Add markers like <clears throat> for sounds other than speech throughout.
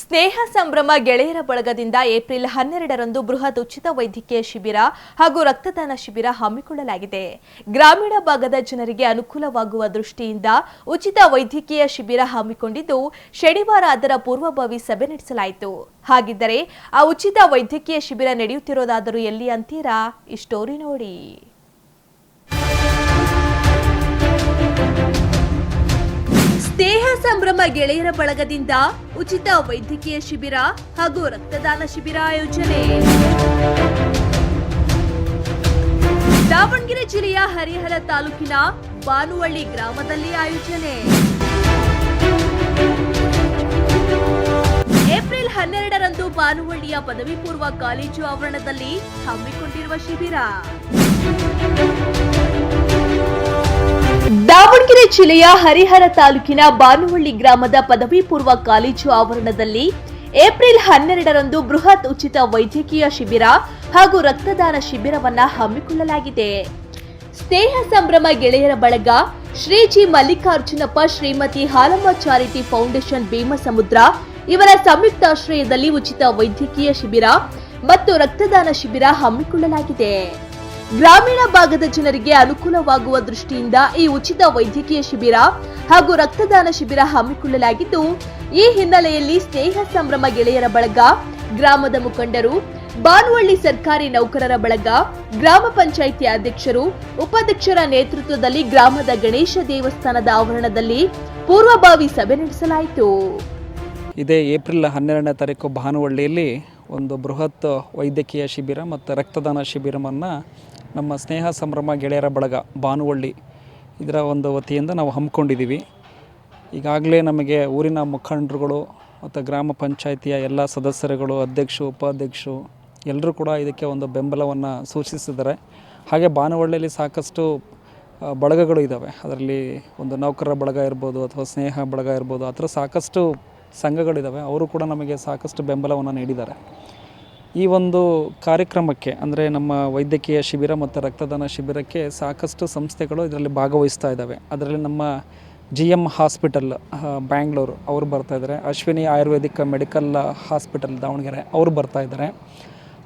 ಸ್ನೇಹ ಸಂಭ್ರಮ ಗೆಳೆಯರ ಬಳಗದಿಂದ ಏಪ್ರಿಲ್ ಹನ್ನೆರಡರಂದು ಬೃಹತ್ ಉಚಿತ ವೈದ್ಯಕೀಯ ಶಿಬಿರ ಹಾಗೂ ರಕ್ತದಾನ ಶಿಬಿರ ಹಮ್ಮಿಕೊಳ್ಳಲಾಗಿದೆ. ಗ್ರಾಮೀಣ ಭಾಗದ ಜನರಿಗೆ ಅನುಕೂಲವಾಗುವ ದೃಷ್ಟಿಯಿಂದ ಉಚಿತ ವೈದ್ಯಕೀಯ ಶಿಬಿರ ಹಮ್ಮಿಕೊಂಡಿದ್ದು, ಶನಿವಾರ ಅದರ ಪೂರ್ವಭಾವಿ ಸಭೆ ನಡೆಸಲಾಯಿತು. ಹಾಗಿದ್ದರೆ, ಆ ಉಚಿತ ವೈದ್ಯಕೀಯ ಶಿಬಿರ ನಡೆಯುತ್ತಿರೋದಾದರೂ ಎಲ್ಲಿ ಅಂತೀರಾ? ಈ ಸ್ಟೋರಿ ನೋಡಿ. ಸಂಭ್ರಮ ಗೆಳೆಯರ ಬಳಗದಿಂದ ಉಚಿತ ವೈದ್ಯಕೀಯ ಶಿಬಿರ ಹಾಗೂ ರಕ್ತದಾನ ಶಿಬಿರ ಆಯೋಜನೆ. ದಾವಣಗೆರೆ ಜಿಲ್ಲೆಯ ಹರಿಹರ ತಾಲೂಕಿನ ಬಾನುವಳ್ಳಿ ಗ್ರಾಮದಲ್ಲಿ ಆಯೋಜನೆ. ಏಪ್ರಿಲ್ ಹನ್ನೆರಡರಂದು ಬಾನುವಳ್ಳಿಯ ಪದವಿ ಪೂರ್ವ ಕಾಲೇಜು ಆವರಣದಲ್ಲಿ ಹಮ್ಮಿಕೊಂಡಿರುವ ಶಿಬಿರ. ದಾವಣಗೆರೆ ಜಿಲ್ಲೆಯ ಹರಿಹರ ತಾಲೂಕಿನ ಬಾನುವಳ್ಳಿ ಗ್ರಾಮದ ಪದವಿ ಪೂರ್ವ ಕಾಲೇಜು ಆವರಣದಲ್ಲಿ ಏಪ್ರಿಲ್ ಹನ್ನೆರಡರಂದು ಬೃಹತ್ ಉಚಿತ ವೈದ್ಯಕೀಯ ಶಿಬಿರ ಹಾಗೂ ರಕ್ತದಾನ ಶಿಬಿರವನ್ನ ಹಮ್ಮಿಕೊಳ್ಳಲಾಗಿದೆ. ಸ್ನೇಹ ಸಂಭ್ರಮ ಗೆಳೆಯರ ಬಳಗ ಶ್ರೀಜಿ ಮಲ್ಲಿಕಾರ್ಜುನಪ್ಪ ಶ್ರೀಮತಿ ಹಾಲಮ್ಮ ಚಾರಿಟಿ ಫೌಂಡೇಶನ್ ಭೀಮಸಮುದ್ರ ಇವರ ಸಂಯುಕ್ತ ಆಶ್ರಯದಲ್ಲಿ ಉಚಿತ ವೈದ್ಯಕೀಯ ಶಿಬಿರ ಮತ್ತು ರಕ್ತದಾನ ಶಿಬಿರ ಹಮ್ಮಿಕೊಳ್ಳಲಾಗಿದೆ. ಗ್ರಾಮೀಣ ಭಾಗದ ಜನರಿಗೆ ಅನುಕೂಲವಾಗುವ ದೃಷ್ಟಿಯಿಂದ ಈ ಉಚಿತ ವೈದ್ಯಕೀಯ ಶಿಬಿರ ಹಾಗೂ ರಕ್ತದಾನ ಶಿಬಿರ ಹಮ್ಮಿಕೊಳ್ಳಲಾಗಿದ್ದು, ಈ ಹಿನ್ನೆಲೆಯಲ್ಲಿ ಸ್ನೇಹ ಸಂಭ್ರಮ ಗೆಳೆಯರ ಬಳಗ, ಗ್ರಾಮದ ಮುಖಂಡರು ಬಾನುವಳ್ಳಿ ಸರ್ಕಾರಿ ನೌಕರರ ಬಳಗ, ಗ್ರಾಮ ಪಂಚಾಯಿತಿ ಅಧ್ಯಕ್ಷರು, ಉಪಾಧ್ಯಕ್ಷರ ನೇತೃತ್ವದಲ್ಲಿ ಗ್ರಾಮದ ಗಣೇಶ ದೇವಸ್ಥಾನದ ಆವರಣದಲ್ಲಿ ಪೂರ್ವಭಾವಿ ಸಭೆ ನಡೆಸಲಾಯಿತು. ಇದೇ ಏಪ್ರಿಲ್ ಹನ್ನೆರಡನೇ ತಾರೀಕು ಭಾನುವಳ್ಳಿಯಲ್ಲಿ ಒಂದು ಬೃಹತ್ ವೈದ್ಯಕೀಯ ಶಿಬಿರ ಮತ್ತು ರಕ್ತದಾನ ಶಿಬಿರವನ್ನು ನಮ್ಮ ಸ್ನೇಹ ಸಂಭ್ರಮ ಗೆಳೆಯರ ಬಳಗ ಭಾನುವಳ್ಳಿ ಇದರ ಒಂದು ವತಿಯಿಂದ ನಾವು ಹಮ್ಮಿಕೊಂಡಿದ್ದೀವಿ. ಈಗಾಗಲೇ ನಮಗೆ ಊರಿನ ಮುಖಂಡರುಗಳು ಮತ್ತು ಗ್ರಾಮ ಪಂಚಾಯಿತಿಯ ಎಲ್ಲ ಸದಸ್ಯರುಗಳು ಅಧ್ಯಕ್ಷರು ಉಪಾಧ್ಯಕ್ಷರು ಎಲ್ಲರೂ ಕೂಡ ಇದಕ್ಕೆ ಒಂದು ಬೆಂಬಲವನ್ನು ಸೂಚಿಸಿದ್ದಾರೆ. ಹಾಗೆ ಭಾನುವಳ್ಳಿಯಲ್ಲಿ ಸಾಕಷ್ಟು ಬಳಗಗಳು ಇದ್ದಾವೆ ಅದರಲ್ಲಿ ಒಂದು ನೌಕರರ ಬಳಗ ಇರ್ಬೋದು ಅಥವಾ ಸ್ನೇಹ ಬಳಗ ಇರ್ಬೋದು, ಆ ಥರ ಸಾಕಷ್ಟು ಸಂಘಗಳಿದ್ದಾವೆ ಅವರು ಕೂಡ ನಮಗೆ ಸಾಕಷ್ಟು ಬೆಂಬಲವನ್ನು ನೀಡಿದ್ದಾರೆ. ಈ ಒಂದು ಕಾರ್ಯಕ್ರಮಕ್ಕೆ, ಅಂದರೆ ನಮ್ಮ ವೈದ್ಯಕೀಯ ಶಿಬಿರ ಮತ್ತು ರಕ್ತದಾನ ಶಿಬಿರಕ್ಕೆ ಸಾಕಷ್ಟು ಸಂಸ್ಥೆಗಳು ಇದರಲ್ಲಿ ಭಾಗವಹಿಸ್ತಾ ಇದ್ದಾವೆ. ಅದರಲ್ಲಿ ನಮ್ಮ ಜಿ ಎಂ ಹಾಸ್ಪಿಟಲ್ ಬ್ಯಾಂಗ್ಳೂರು ಅವರು ಬರ್ತಾ ಇದ್ದಾರೆ. Ashwini ayurvedic medical hospital Davangere ಅವರು ಬರ್ತಾ ಇದ್ದಾರೆ.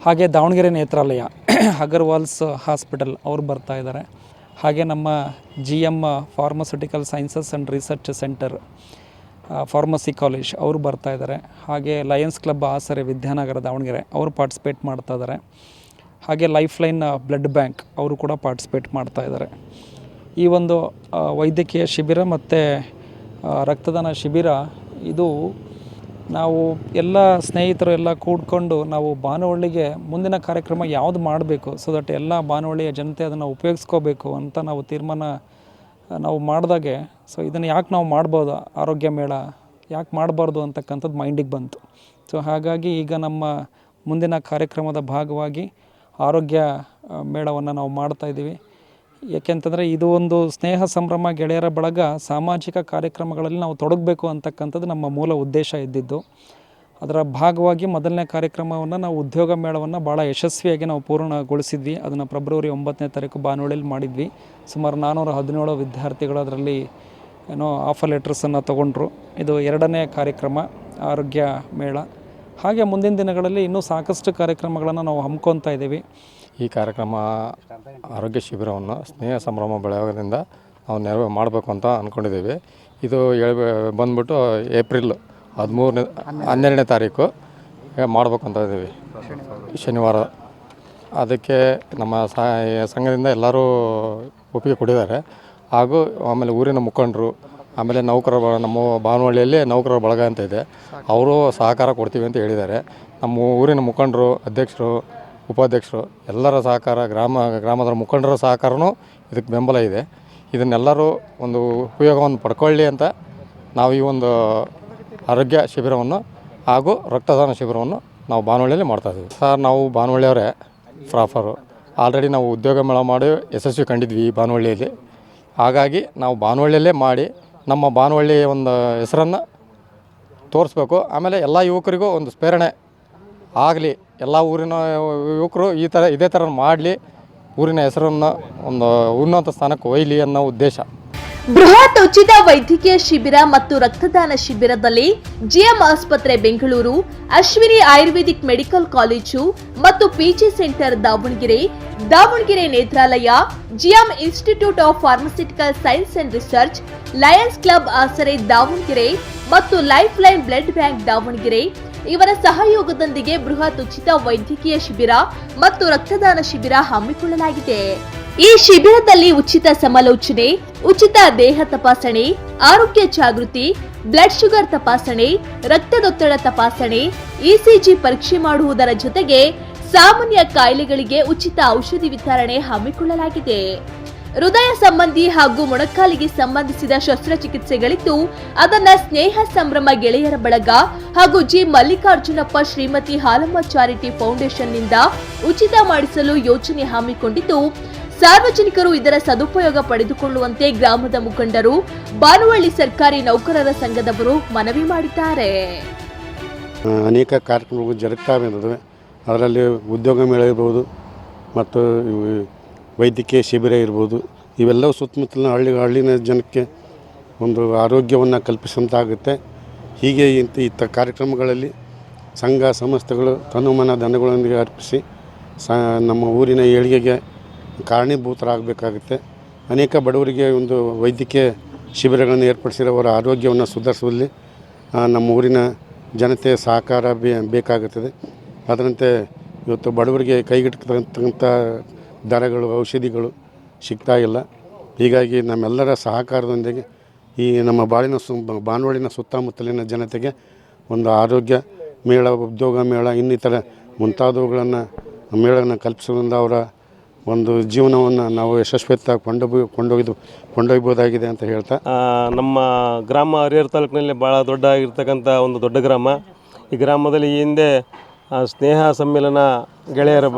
ಹಾಗೆ ದಾವಣಗೆರೆ ನೇತ್ರಾಲಯ, <clears throat> ಅಗರ್ವಾಲ್ಸ್ ಹಾಸ್ಪಿಟಲ್ ಅವರು ಬರ್ತಾ ಇದ್ದಾರೆ. ಹಾಗೆ ನಮ್ಮ G M pharmaceutical sciences and research centre pharmacy college ಅವರು ಬರ್ತಾ ಇದ್ದಾರೆ ಹಾಗೆ ಲಯನ್ಸ್ ಕ್ಲಬ್ ಆಸರೆ ವಿದ್ಯಾನಗರ ದಾವಣಗೆರೆ ಅವರು ಪಾರ್ಟಿಸಿಪೇಟ್ ಮಾಡ್ತಾ ಇದ್ದಾರೆ ಹಾಗೆ ಲೈಫ್ ಲೈನ್ ಬ್ಲಡ್ ಬ್ಯಾಂಕ್ ಅವರು ಕೂಡ ಪಾರ್ಟಿಸಿಪೇಟ್ ಮಾಡ್ತಾ ಇದ್ದಾರೆ ಈ ಒಂದು ವೈದ್ಯಕೀಯ ಶಿಬಿರ ಮತ್ತು ರಕ್ತದಾನ ಶಿಬಿರ ಇದು ನಾವು ಎಲ್ಲ ಸ್ನೇಹಿತರು ಎಲ್ಲ ಕೂಡ್ಕೊಂಡು ನಾವು ಭಾನುವಳ್ಳಿಗೆ ಮುಂದಿನ ಕಾರ್ಯಕ್ರಮ ಯಾವುದು ಮಾಡಬೇಕು ಸೊ ದಟ್ ಎಲ್ಲ ಭಾನುವಳ್ಳಿಯ ಜನತೆ ಅದನ್ನು ಉಪಯೋಗಿಸ್ಕೋಬೇಕು ಅಂತ ನಾವು ತೀರ್ಮಾನ ನಾವು ಮಾಡಿದಾಗೆ ಸೊ ಇದನ್ನು ಯಾಕೆ ನಾವು ಮಾಡ್ಬೋದು ಆರೋಗ್ಯ ಮೇಳ ಯಾಕೆ ಮಾಡಬಾರ್ದು ಅಂತಕ್ಕಂಥದ್ದು ಮೈಂಡಿಗೆ ಬಂತು. ಸೊ ಹಾಗಾಗಿ ಈಗ ನಮ್ಮ ಮುಂದಿನ ಕಾರ್ಯಕ್ರಮದ ಭಾಗವಾಗಿ ಆರೋಗ್ಯ ಮೇಳವನ್ನು ನಾವು ಮಾಡ್ತಾಯಿದ್ದೀವಿ ಏಕೆಂತಂದರೆ ಇದು ಒಂದು ಸ್ನೇಹ ಸಂಭ್ರಮ ಗೆಳೆಯರ ಬಳಗ ಸಾಮಾಜಿಕ ಕಾರ್ಯಕ್ರಮಗಳಲ್ಲಿ ನಾವು ತೊಡಗಬೇಕು ಅಂತಕ್ಕಂಥದ್ದು ನಮ್ಮ ಮೂಲ ಉದ್ದೇಶ ಇದ್ದಿದ್ದು. ಅದರ ಭಾಗವಾಗಿ ಮೊದಲನೇ ಕಾರ್ಯಕ್ರಮವನ್ನು ನಾವು ಉದ್ಯೋಗ ಮೇಳವನ್ನು ಭಾಳ ಯಶಸ್ವಿಯಾಗಿ ನಾವು ಪೂರ್ಣಗೊಳಿಸಿದ್ವಿ. ಅದನ್ನು ಫೆಬ್ರವರಿ ಒಂಬತ್ತನೇ ತಾರೀಕು ಬಾನುವಳಿಯಲ್ಲಿ ಮಾಡಿದ್ವಿ. ಸುಮಾರು ನಾನ್ನೂರ ಹದಿನೇಳು ವಿದ್ಯಾರ್ಥಿಗಳು ಅದರಲ್ಲಿ ಏನೋ ಆಫರ್ ಲೆಟರ್ಸನ್ನು ತಗೊಂಡ್ರು. ಇದು ಎರಡನೇ ಕಾರ್ಯಕ್ರಮ, ಆರೋಗ್ಯ ಮೇಳ. ಹಾಗೆ ಮುಂದಿನ ದಿನಗಳಲ್ಲಿ ಇನ್ನೂ ಸಾಕಷ್ಟು ಕಾರ್ಯಕ್ರಮಗಳನ್ನು ನಾವು ಹಮ್ಕೊತಾ ಇದ್ದೀವಿ. ಈ ಕಾರ್ಯಕ್ರಮ ಆರೋಗ್ಯ ಶಿಬಿರವನ್ನು ಸ್ನೇಹ ಸಂಭ್ರಮ ಬೆಳೆಯೋದ್ರಿಂದ ನಾವು ನೆರವು ಮಾಡಬೇಕು ಅಂತ ಅಂದ್ಕೊಂಡಿದ್ದೀವಿ ಇದು ಹೇಳ್ಬೇ ಬಂದ್ಬಿಟ್ಟು ಏಪ್ರಿಲ್ ಹದಿಮೂರನೇ, ಹನ್ನೆರಡನೇ ತಾರೀಕು. ಮಾಡಬೇಕು ಅಂತ ಇದ್ದೀವಿ. ಶನಿವಾರ. ಅದಕ್ಕೆ ನಮ್ಮ ಸಂಘದಿಂದ ಎಲ್ಲರೂ ಒಪ್ಪಿಗೆ ಕೊಟ್ಟಿದ್ದಾರೆ. ಹಾಗೂ ಆಮೇಲೆ ಊರಿನ ಮುಖಂಡರು, ಆಮೇಲೆ ನೌಕರ ಬ, ನಮ್ಮ ಭಾನುವಳ್ಳಿಯಲ್ಲಿ ನೌಕರರ ಬಳಗ ಅಂತ ಇದೆ. ಅವರು ಸಹಕಾರ ಕೊಡ್ತೀವಿ ಅಂತ ಹೇಳಿದ್ದಾರೆ. ನಮ್ಮ ಊರಿನ ಮುಖಂಡರು, ಅಧ್ಯಕ್ಷರು, ಉಪಾಧ್ಯಕ್ಷರು, ಎಲ್ಲರ ಸಹಕಾರ, ಗ್ರಾಮ, ಗ್ರಾಮದ ಮುಖಂಡರ ಸಹಕಾರನೂ ಇದಕ್ಕೆ ಬೆಂಬಲ ಇದೆ. ಇದನ್ನೆಲ್ಲರೂ ಒಂದು ಉಪಯೋಗವನ್ನು ಪಡ್ಕೊಳ್ಳಿ ಅಂತ ನಾವು ಈ ಒಂದು ಆರೋಗ್ಯ ಶಿಬಿರವನ್ನು ಹಾಗೂ ರಕ್ತದಾನ ಶಿಬಿರವನ್ನು ನಾವು ಬಾನವಳ್ಳಿಯಲ್ಲಿ ಮಾಡ್ತಾಯಿದ್ದೀವಿ ಸರ್, ನಾವು ಬಾನವಳ್ಳಿಯವರೇ ಫ್ರಾಫರು ಆಲ್ರೆಡಿ ನಾವು ಉದ್ಯೋಗ ಮೇಳ ಮಾಡಿ ಯಶಸ್ವಿ ಕಂಡಿದ್ವಿ ಈ ಬಾನವಳ್ಳಿಯಲ್ಲಿ. ಹಾಗಾಗಿ ನಾವು ಬಾನವಳ್ಳಿಯಲ್ಲೇ ಮಾಡಿ ನಮ್ಮ ಬಾನವಳ್ಳಿ ಒಂದು ಹೆಸರನ್ನು ತೋರಿಸ್ಬೇಕು. ಆಮೇಲೆ ಎಲ್ಲ ಯುವಕರಿಗೂ ಒಂದು ಸ್ಫೇರಣೆ ಆಗಲಿ, ಎಲ್ಲ ಊರಿನ ಯುವಕರು ಈ ಥರ, ಇದೇ ಥರ ಮಾಡಲಿ, ಊರಿನ ಹೆಸರನ್ನು ಒಂದು ಉನ್ನತ ಸ್ಥಾನಕ್ಕೆ ಒಯ್ಲಿ ಅನ್ನೋ ಉದ್ದೇಶ. ಬೃಹತ್ ಉಚಿತ ವೈದ್ಯಕೀಯ ಶಿಬಿರ ಮತ್ತು ರಕ್ತದಾನ ಶಿಬಿರದಲ್ಲಿ ಜಿಎಂ ಆಸ್ಪತ್ರೆ Bengaluru, Ashwini ayurvedic medical college ಮತ್ತು PG centre Davangere Davangere Netralaya, GM institute of pharmaceutical science and research, lions club Asare Davangere ಮತ್ತು life line blood bank Davangere. ಇವರ ಸಹಯೋಗದೊಂದಿಗೆ ಬೃಹತ್ ಉಚಿತ ವೈದ್ಯಕೀಯ ಶಿಬಿರ ಮತ್ತು ರಕ್ತದಾನ ಶಿಬಿರ ಹಮ್ಮಿಕೊಳ್ಳಲಾಗಿದೆ. ಈ ಶಿಬಿರದಲ್ಲಿ ಉಚಿತ ಸಮಾಲೋಚನೆ, ಉಚಿತ ದೇಹ ತಪಾಸಣೆ, ಆರೋಗ್ಯ ಜಾಗೃತಿ, ಬ್ಲಡ್ ಶುಗರ್ ತಪಾಸಣೆ, ರಕ್ತದೊತ್ತಡ ತಪಾಸಣೆ, ಇಸಿಜಿ ಪರೀಕ್ಷೆ ಮಾಡುವುದರ ಜೊತೆಗೆ ಸಾಮಾನ್ಯ ಕಾಯಿಲೆಗಳಿಗೆ ಉಚಿತ ಔಷಧಿ ವಿತರಣೆ ಹಮ್ಮಿಕೊಳ್ಳಲಾಗಿದೆ. ಹೃದಯ ಸಂಬಂಧಿ ಹಾಗೂ ಮೊಣಕಾಲಿಗೆ ಸಂಬಂಧಿಸಿದ ಶಸ್ತ್ರಚಿಕಿತ್ಸೆಗಳಿದ್ದು, ಅದನ್ನ ಸ್ನೇಹ ಸಂಭ್ರಮ ಗೆಳೆಯರ ಬಳಗ ಹಾಗೂ ಜಿ. ಮಲ್ಲಿಕಾರ್ಜುನಪ್ಪ ಶ್ರೀಮತಿ ಹಾಲಮ್ಮ ಚಾರಿಟಿ ಫೌಂಡೇಶನ್ನಿಂದ ಉಚಿತ ಮಾಡಿಸಲು ಯೋಜನೆ ಹಮ್ಮಿಕೊಂಡಿದ್ದು ಸಾರ್ವಜನಿಕರು ಇದರ ಸದುಪಯೋಗ ಪಡೆದುಕೊಳ್ಳುವಂತೆ ಗ್ರಾಮದ ಮುಖಂಡರು, ಬಾನುವಳ್ಳಿ ಸರ್ಕಾರಿ ನೌಕರರ ಸಂಘದವರು ಮನವಿ ಮಾಡಿದ್ದಾರೆ. ಅನೇಕ ಕಾರ್ಯಕ್ರಮಗಳು ಜರುಗ್ತಾ ಅದರಲ್ಲಿ ಉದ್ಯೋಗ ಮೇಳ ಇರ್ಬೋದು ಮತ್ತು ವೈದ್ಯಕೀಯ ಶಿಬಿರ ಇರ್ಬೋದು. ಇವೆಲ್ಲವೂ ಸುತ್ತಮುತ್ತಲಿನ ಹಳ್ಳಿ, ಹಳ್ಳಿನ ಜನಕ್ಕೆ ಒಂದು ಆರೋಗ್ಯವನ್ನು ಕಲ್ಪಿಸುವಂತಾಗುತ್ತೆ. ಹೀಗೆ ಇಂಥ ಇಂಥ ಕಾರ್ಯಕ್ರಮಗಳಲ್ಲಿ ಸಂಘ, ಸಂಸ್ಥೆಗಳು ತನುಮನ ದನಗಳೊಂದಿಗೆ ಅರ್ಪಿಸಿ ಸ, ನಮ್ಮ ಊರಿನ ಏಳಿಗೆಗೆ ಕಾರಣೀಭೂತರಾಗಬೇಕಾಗುತ್ತೆ. ಅನೇಕ ಬಡವರಿಗೆ ಒಂದು ವೈದ್ಯಕೀಯ ಶಿಬಿರಗಳನ್ನು ಏರ್ಪಡಿಸಿರೋ ಅವರ ಆರೋಗ್ಯವನ್ನು ಸುಧಾರಿಸುವಲ್ಲಿ ನಮ್ಮ ಊರಿನ ಜನತೆ ಸಹಕಾರ ಬೇಕಾಗುತ್ತದೆ. ಅದರಂತೆ ಇವತ್ತು ಬಡವರಿಗೆ ಕೈಗೆಟಕತಕ್ಕಂಥ ದರಗಳು, ಔಷಧಿಗಳು ಸಿಗ್ತಾ ಇಲ್ಲ. ಹೀಗಾಗಿ ನಮ್ಮೆಲ್ಲರ ಸಹಕಾರದೊಂದಿಗೆ ಈ ನಮ್ಮ ಬಾಳಿನ ಸು, ಬಾನುವಳಿನ ಸುತ್ತಮುತ್ತಲಿನ ಜನತೆಗೆ ಒಂದು ಆರೋಗ್ಯ ಮೇಳ, ಉದ್ಯೋಗ ಮೇಳ, ಇನ್ನಿತರ ಮುಂತಾದವುಗಳನ್ನು ಮೇಳವನ್ನು ಕಲ್ಪಿಸೋದ್ರಿಂದ ಅವರ ಒಂದು ಜೀವನವನ್ನು ನಾವು ಯಶಸ್ವಿತ ಕೊಂಡೊಯ್ದು ಕೊಂಡೊಯ್ದು ಕೊಂಡೊಯ್ಬೋದಾಗಿದೆ ಅಂತ ಹೇಳ್ತಾ. ನಮ್ಮ ಗ್ರಾಮ ಹರಿಹರ ತಾಲೂಕಿನಲ್ಲಿ ಭಾಳ ದೊಡ್ಡ ಆಗಿರ್ತಕ್ಕಂಥ ಒಂದು ದೊಡ್ಡ ಗ್ರಾಮ. ಈ ಗ್ರಾಮದಲ್ಲಿ ಈ ಹಿಂದೆ ಸ್ನೇಹ ಸಮ್ಮೇಳನ ಗೆಳೆಯರ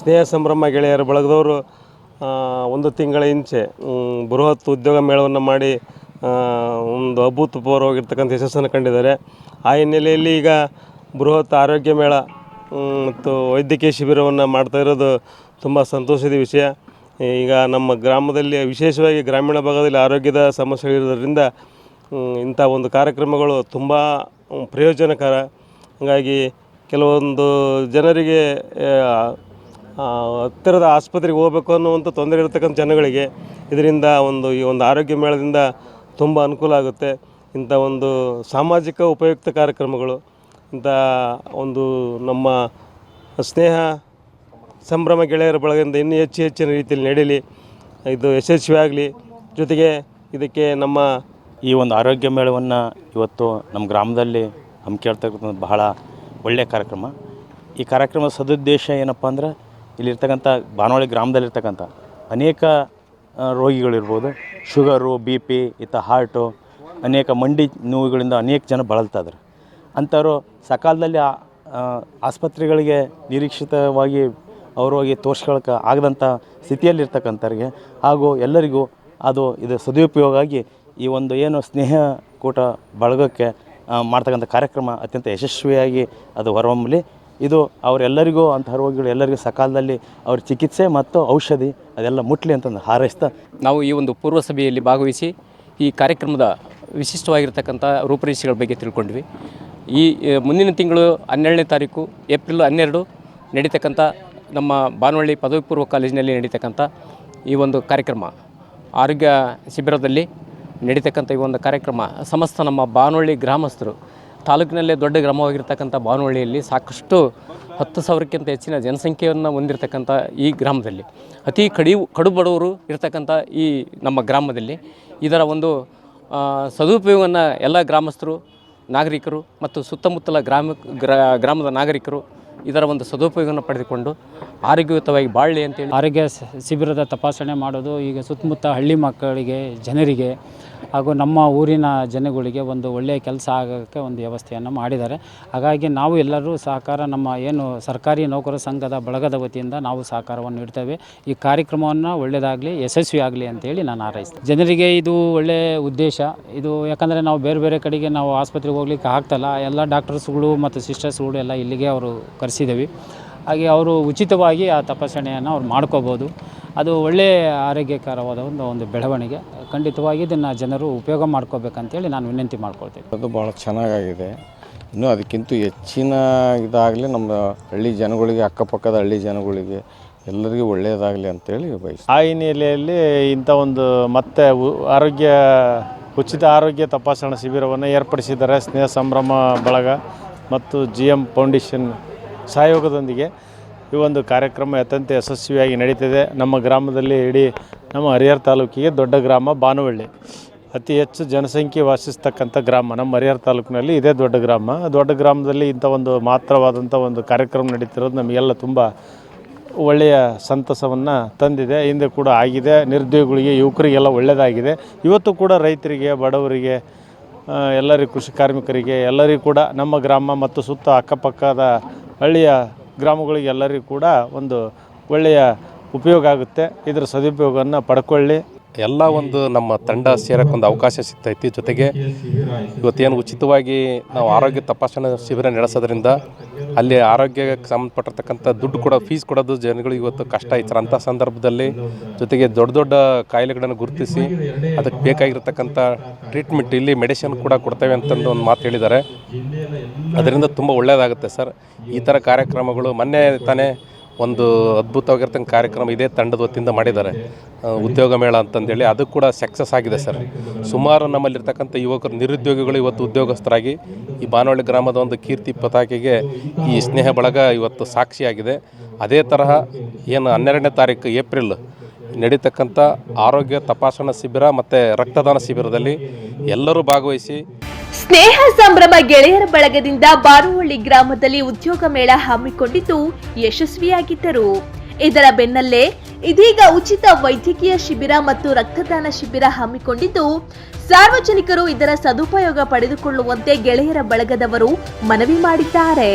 ಸ್ನೇಹ ಸಂಭ್ರಮ ಗೆಳೆಯರ ಬಳಗದವರು ಒಂದು ತಿಂಗಳ ಹಿಂಚೆ ಬೃಹತ್ ಉದ್ಯೋಗ ಮೇಳವನ್ನು ಮಾಡಿ ಒಂದು ಅಭೂತಪೂರ್ವವಾಗಿರ್ತಕ್ಕಂಥ ಯಶಸ್ಸನ್ನು ಕಂಡಿದ್ದಾರೆ. ಆ ಹಿನ್ನೆಲೆಯಲ್ಲಿ ಈಗ ಬೃಹತ್ ಆರೋಗ್ಯ ಮೇಳ ಮತ್ತು ವೈದ್ಯಕೀಯ ಶಿಬಿರವನ್ನು ಮಾಡ್ತಾ ಇರೋದು ತುಂಬ ಸಂತೋಷದ ವಿಷಯ. ಈಗ ನಮ್ಮ ಗ್ರಾಮದಲ್ಲಿ ವಿಶೇಷವಾಗಿ ಗ್ರಾಮೀಣ ಭಾಗದಲ್ಲಿ ಆರೋಗ್ಯದ ಸಮಸ್ಯೆಗಳಿರೋದ್ರಿಂದ ಇಂಥ ಒಂದು ಕಾರ್ಯಕ್ರಮಗಳು ತುಂಬ ಪ್ರಯೋಜನಕರ. ಹಾಗಾಗಿ ಕೆಲವೊಂದು ಜನರಿಗೆ ಹತ್ತಿರದ ಆಸ್ಪತ್ರೆಗೆ ಹೋಗಬೇಕು ಅನ್ನುವಂಥ ತೊಂದರೆ ಇರತಕ್ಕಂಥ ಜನಗಳಿಗೆ ಇದರಿಂದ ಒಂದು, ಈ ಒಂದು ಆರೋಗ್ಯ ಮೇಳದಿಂದ ತುಂಬ ಅನುಕೂಲ ಆಗುತ್ತೆ. ಇಂಥ ಒಂದು ಸಾಮಾಜಿಕ ಉಪಯುಕ್ತ ಕಾರ್ಯಕ್ರಮಗಳು, ಇಂಥ ಒಂದು ನಮ್ಮ ಸ್ನೇಹ ಸಂಭ್ರಮ ಗೆಳೆಯರ ಬಳಗದಿಂದ ಇನ್ನೂ ಹೆಚ್ಚು ಹೆಚ್ಚಿನ ರೀತಿಯಲ್ಲಿ ನಡೀಲಿ. ಇದು ಯಶಸ್ವಿಯಾಗಲಿ. ಜೊತೆಗೆ ಇದಕ್ಕೆ ನಮ್ಮ ಈ ಒಂದು ಆರೋಗ್ಯ ಮೇಳವನ್ನು ಇವತ್ತು ನಮ್ಮ ಗ್ರಾಮದಲ್ಲಿ ಹಮ್ಮಿಕೊಳ್ತಕ್ಕಂಥದ್ದು ಬಹಳ ಒಳ್ಳೆಯ ಕಾರ್ಯಕ್ರಮ. ಈ ಕಾರ್ಯಕ್ರಮದ ಸದುದ್ದೇಶ ಏನಪ್ಪ ಅಂದ್ರೆ ಇಲ್ಲಿರ್ತಕ್ಕಂಥ ಬಾನವಳಿ ಗ್ರಾಮದಲ್ಲಿರ್ತಕ್ಕಂಥ ಅನೇಕ ರೋಗಿಗಳಿರ್ಬೋದು. ಶುಗರು, ಬಿ ಪಿ ಇತ್ತ ಹಾರ್ಟು, ಅನೇಕ ಮಂಡಿ ನೋವುಗಳಿಂದ ಅನೇಕ ಜನ ಬಳಲ್ತಾಯಿದ್ರು. ಅಂಥವ್ರು ಸಕಾಲದಲ್ಲಿ ಆಸ್ಪತ್ರೆಗಳಿಗೆ ನಿರೀಕ್ಷಿತವಾಗಿ ಅವ್ರು ಹೋಗಿ ತೋರ್ಸ್ಕೊಳಕ್ಕೆ ಆಗದಂಥ ಸ್ಥಿತಿಯಲ್ಲಿರ್ತಕ್ಕಂಥವ್ರಿಗೆ ಹಾಗೂ ಎಲ್ಲರಿಗೂ ಅದು ಇದು ಸದುಪಯೋಗ ಆಗಿ ಈ ಒಂದು ಏನು ಸ್ನೇಹ ಕೂಟ ಬಳಗಕ್ಕೆ ಮಾಡ್ತಕ್ಕಂಥ ಕಾರ್ಯಕ್ರಮ ಅತ್ಯಂತ ಯಶಸ್ವಿಯಾಗಿ ಅದು ಹೊರಹೊಮ್ಮಲಿ. ಇದು ಅವರೆಲ್ಲರಿಗೂ ಅಂತಹ ರೋಗಿಗಳು ಎಲ್ಲರಿಗೂ ಸಕಾಲದಲ್ಲಿ ಅವ್ರ ಚಿಕಿತ್ಸೆ ಮತ್ತು ಔಷಧಿ ಅದೆಲ್ಲ ಮುಟ್ಲಿ ಅಂತಂದು ಹಾರೈಸ್ತಾ ನಾವು ಈ ಒಂದು ಪೂರ್ವ ಸಭೆಯಲ್ಲಿ ಭಾಗವಹಿಸಿ ಈ ಕಾರ್ಯಕ್ರಮದ ವಿಶಿಷ್ಟವಾಗಿರ್ತಕ್ಕಂಥ ರೂಪರೇಷೆಗಳ ಬಗ್ಗೆ ತಿಳ್ಕೊಂಡ್ವಿ. ಈ ಮುಂದಿನ ತಿಂಗಳು ಹನ್ನೆರಡನೇ ತಾರೀಕು, ಏಪ್ರಿಲ್ ಹನ್ನೆರಡು ನಡೀತಕ್ಕಂಥ ನಮ್ಮ ಬಾನವಳ್ಳಿ ಪದವಿ ಪೂರ್ವ ಕಾಲೇಜಿನಲ್ಲಿ ನಡೀತಕ್ಕಂಥ ಈ ಒಂದು ಕಾರ್ಯಕ್ರಮ, ಆರೋಗ್ಯ ಶಿಬಿರದಲ್ಲಿ ನಡೀತಕ್ಕಂಥ ಈ ಒಂದು ಕಾರ್ಯಕ್ರಮ, ಸಮಸ್ತ ನಮ್ಮ ಬಾನವಳ್ಳಿ ಗ್ರಾಮಸ್ಥರು, ತಾಲೂಕಿನಲ್ಲೇ ದೊಡ್ಡ ಗ್ರಾಮವಾಗಿರ್ತಕ್ಕಂಥ ಬಾನುವಳ್ಳಿಯಲ್ಲಿ ಸಾಕಷ್ಟು ಹತ್ತು ಸಾವಿರಕ್ಕಿಂತ ಹೆಚ್ಚಿನ ಜನಸಂಖ್ಯೆಯನ್ನು ಹೊಂದಿರತಕ್ಕಂಥ ಈ ಗ್ರಾಮದಲ್ಲಿ, ಅತಿ ಕಡಿ ಕಡುಬಡವರು ಇರತಕ್ಕಂಥ ಈ ನಮ್ಮ ಗ್ರಾಮದಲ್ಲಿ. ಇದರ ಒಂದು ಸದುಪಯೋಗವನ್ನು ಎಲ್ಲ ಗ್ರಾಮಸ್ಥರು, ನಾಗರಿಕರು ಮತ್ತು ಸುತ್ತಮುತ್ತಲ ಗ್ರಾಮ, ಗ್ರಾ, ಗ್ರಾಮದ ನಾಗರಿಕರು ಇದರ ಒಂದು ಸದುಪಯೋಗವನ್ನು ಪಡೆದುಕೊಂಡು ಆರೋಗ್ಯಯುತವಾಗಿ ಬಾಳಲಿ ಅಂತೇಳಿ ಆರೋಗ್ಯ ಶಿಬಿರದ ತಪಾಸಣೆ ಮಾಡೋದು, ಈಗ ಸುತ್ತಮುತ್ತ ಹಳ್ಳಿ ಮಕ್ಕಳಿಗೆ, ಜನರಿಗೆ ಹಾಗೂ ನಮ್ಮ ಊರಿನ ಜನಗಳಿಗೆ ಒಂದು ಒಳ್ಳೆಯ ಕೆಲಸ ಆಗೋಕ್ಕೆ ಒಂದು ವ್ಯವಸ್ಥೆಯನ್ನು ಮಾಡಿದ್ದಾರೆ. ಹಾಗಾಗಿ ನಾವು ಎಲ್ಲರೂ ಸಹಕಾರ, ನಮ್ಮ ಏನು ಸರ್ಕಾರಿ ನೌಕರ ಸಂಘದ ಬಳಗದ ವತಿಯಿಂದ ನಾವು ಸಹಕಾರವನ್ನು ನೀಡ್ತೇವೆ. ಈ ಕಾರ್ಯಕ್ರಮವನ್ನು ಒಳ್ಳೆಯದಾಗಲಿ ಯಶಸ್ವಿ ಆಗಲಿ ಅಂತೇಳಿ ನಾನು ಹಾರೈಸ್ತೇನೆ. ಜನರಿಗೆ ಇದು ಒಳ್ಳೆಯ ಉದ್ದೇಶ. ಇದು ಯಾಕಂದರೆ ನಾವು ಬೇರೆ ಬೇರೆ ಕಡೆಗೆ ನಾವು ಆಸ್ಪತ್ರೆಗೆ ಹೋಗ್ಲಿಕ್ಕೆ ಆಗ್ತಲ್ಲ. ಎಲ್ಲ ಡಾಕ್ಟರ್ಸ್ಗಳು ಮತ್ತು ಸಿಸ್ಟರ್ಸ್ಗಳು ಎಲ್ಲ ಇಲ್ಲಿಗೆ ಅವರು ಕರೆಸಿದ್ದೀವಿ ಹಾಗೆ ಅವರು ಉಚಿತವಾಗಿ ಆ ತಪಾಸಣೆಯನ್ನು ಅವ್ರು ಮಾಡ್ಕೋಬೋದು. ಅದು ಒಳ್ಳೆಯ ಆರೋಗ್ಯಕರವಾದ ಒಂದು ಒಂದು ಬೆಳವಣಿಗೆ. ಖಂಡಿತವಾಗಿ ಇದನ್ನು ಜನರು ಉಪಯೋಗ ಮಾಡ್ಕೋಬೇಕಂತೇಳಿ ನಾನು ವಿನಂತಿ ಮಾಡ್ಕೊಳ್ತೀನಿ. ಅದು ಭಾಳ ಚೆನ್ನಾಗಾಗಿದೆ. ಇನ್ನೂ ಅದಕ್ಕಿಂತ ಹೆಚ್ಚಿನ ಇದಾಗಲಿ ನಮ್ಮ ಹಳ್ಳಿ ಜನಗಳಿಗೆ ಅಕ್ಕಪಕ್ಕದ ಹಳ್ಳಿ ಜನಗಳಿಗೆ ಎಲ್ಲರಿಗೂ ಒಳ್ಳೆಯದಾಗಲಿ ಅಂತೇಳಿ ಬಯಸ್ತೀನಿ. ಆ ಹಿನ್ನೆಲೆಯಲ್ಲಿ ಇಂಥ ಒಂದು ಮತ್ತೆ ಆರೋಗ್ಯ ಉಚಿತ ಆರೋಗ್ಯ ತಪಾಸಣಾ ಶಿಬಿರವನ್ನು ಏರ್ಪಡಿಸಿದ್ದಾರೆ ಸ್ನೇಹ ಸಂಭ್ರಮ ಬಳಗ ಮತ್ತು ಜಿ ಎಂ ಫೌಂಡೇಶನ್ ಸಹಯೋಗದೊಂದಿಗೆ. ಈ ಒಂದು ಕಾರ್ಯಕ್ರಮ ಅತ್ಯಂತ ಯಶಸ್ವಿಯಾಗಿ ನಡೀತಿದೆ. ನಮ್ಮ ಗ್ರಾಮದಲ್ಲಿ ಇಡೀ ನಮ್ಮ ಹರಿಹರ ತಾಲೂಕಿಗೆ ದೊಡ್ಡ ಗ್ರಾಮ ಬಾನುವಳ್ಳಿ. ಅತಿ ಹೆಚ್ಚು ಜನಸಂಖ್ಯೆ ವಾಸಿಸ್ತಕ್ಕಂಥ ಗ್ರಾಮ ನಮ್ಮ ಹರಿಹರ ತಾಲೂಕಿನಲ್ಲಿ ಇದೇ ದೊಡ್ಡ ಗ್ರಾಮ. ದೊಡ್ಡ ಗ್ರಾಮದಲ್ಲಿ ಇಂಥ ಒಂದು ಮಾತ್ರವಾದಂಥ ಒಂದು ಕಾರ್ಯಕ್ರಮ ನಡೀತಿರೋದು ನಮಗೆಲ್ಲ ತುಂಬ ಒಳ್ಳೆಯ ಸಂತಸವನ್ನು ತಂದಿದೆ. ಹಿಂದೆ ಕೂಡ ಆಗಿದೆ. ನಿರುದ್ಯೋಗಿಗಳಿಗೆ, ಯುವಕರಿಗೆಲ್ಲ ಒಳ್ಳೆಯದಾಗಿದೆ. ಇವತ್ತು ಕೂಡ ರೈತರಿಗೆ, ಬಡವರಿಗೆ ಎಲ್ಲರಿಗೂ, ಕೃಷಿ ಕಾರ್ಮಿಕರಿಗೆ ಎಲ್ಲರಿಗೂ ಕೂಡ ನಮ್ಮ ಗ್ರಾಮ ಮತ್ತು ಸುತ್ತ ಅಕ್ಕಪಕ್ಕದ ಹಳ್ಳಿಯ ಗ್ರಾಮಗಳಿಗೆ ಎಲ್ಲರಿಗೂ ಕೂಡ ಒಂದು ಒಳ್ಳೆಯ ಉಪಯೋಗ ಆಗುತ್ತೆ. ಇದರ ಸದುಪಯೋಗವನ್ನು ಪಡ್ಕೊಳ್ಳಿ. ಎಲ್ಲ ಒಂದು ನಮ್ಮ ತಂಡ ಸೇರಕ್ಕೊಂದು ಅವಕಾಶ ಸಿಗ್ತೈತಿ. ಜೊತೆಗೆ ಇವತ್ತೇನು ಉಚಿತವಾಗಿ ನಾವು ಆರೋಗ್ಯ ತಪಾಸಣಾ ಶಿಬಿರ ನಡೆಸೋದ್ರಿಂದ ಅಲ್ಲಿ ಆರೋಗ್ಯಕ್ಕೆ ಸಂಬಂಧಪಟ್ಟಿರ್ತಕ್ಕಂಥ ದುಡ್ಡು ಕೊಡೋ ಫೀಸ್ ಕೊಡೋದು ಜನಗಳು ಇವತ್ತು ಕಷ್ಟ ಐತೆ ಅಂಥ ಸಂದರ್ಭದಲ್ಲಿ ಜೊತೆಗೆ ದೊಡ್ಡ ದೊಡ್ಡ ಕಾಯಿಲೆಗಳನ್ನು ಗುರುತಿಸಿ ಅದಕ್ಕೆ ಬೇಕಾಗಿರ್ತಕ್ಕಂಥ ಟ್ರೀಟ್ಮೆಂಟ್ ಇಲ್ಲಿ ಮೆಡಿಸಿನ್ ಕೂಡ ಕೊಡ್ತೇವೆ ಅಂತಂದು ಒಂದು ಮಾತು ಹೇಳಿದ್ದಾರೆ. ಅದರಿಂದ ತುಂಬ ಒಳ್ಳೆಯದಾಗುತ್ತೆ ಸರ್. ಈ ಥರ ಕಾರ್ಯಕ್ರಮಗಳು ಮೊನ್ನೆ ತಾನೇ ಒಂದು ಅದ್ಭುತವಾಗಿರ್ತಕ್ಕಂಥ ಕಾರ್ಯಕ್ರಮ ಇದೇ ತಂಡದ ವತಿಯಿಂದ ಮಾಡಿದ್ದಾರೆ. ಉದ್ಯೋಗ ಮೇಳ ಅಂತಂದೇಳಿ ಅದು ಕೂಡ ಸಕ್ಸಸ್ ಆಗಿದೆ ಸರ್. ಸುಮಾರು ನಮ್ಮಲ್ಲಿರ್ತಕ್ಕಂಥ ಯುವಕರು, ನಿರುದ್ಯೋಗಿಗಳು ಇವತ್ತು ಉದ್ಯೋಗಸ್ಥರಾಗಿ ಈ ಬಾನವಳ್ಳಿ ಗ್ರಾಮದ ಒಂದು ಕೀರ್ತಿ ಪತಾಕೆಗೆ ಈ ಸ್ನೇಹ ಬಳಗ ಇವತ್ತು ಸಾಕ್ಷಿಯಾಗಿದೆ. ಅದೇ ತರಹ ಏನು ಹನ್ನೆರಡನೇ ತಾರೀಕು ಏಪ್ರಿಲ್ ನಡೀತಕ್ಕಂಥ ಆರೋಗ್ಯ ತಪಾಸಣಾ ಶಿಬಿರ ಮತ್ತು ರಕ್ತದಾನ ಶಿಬಿರದಲ್ಲಿ ಎಲ್ಲರೂ ಭಾಗವಹಿಸಿ ಸ್ನೇಹ ಸಂಭ್ರಮ ಗೆಳೆಯರ ಬಳಗದಿಂದ ಬಾರುವಳ್ಳಿ ಗ್ರಾಮದಲ್ಲಿ ಉದ್ಯೋಗ ಮೇಳ ಹಮ್ಮಿಕೊಂಡಿದ್ದು ಯಶಸ್ವಿಯಾಗಿದ್ದರು. ಇದರ ಬೆನ್ನಲ್ಲೇ ಇದೀಗ ಉಚಿತ ವೈದ್ಯಕೀಯ ಶಿಬಿರ ಮತ್ತು ರಕ್ತದಾನ ಶಿಬಿರ ಹಮ್ಮಿಕೊಂಡಿದ್ದು, ಸಾರ್ವಜನಿಕರು ಇದರ ಸದುಪಯೋಗ ಪಡೆದುಕೊಳ್ಳುವಂತೆ ಗೆಳೆಯರ ಬಳಗದವರು ಮನವಿ ಮಾಡಿದ್ದಾರೆ.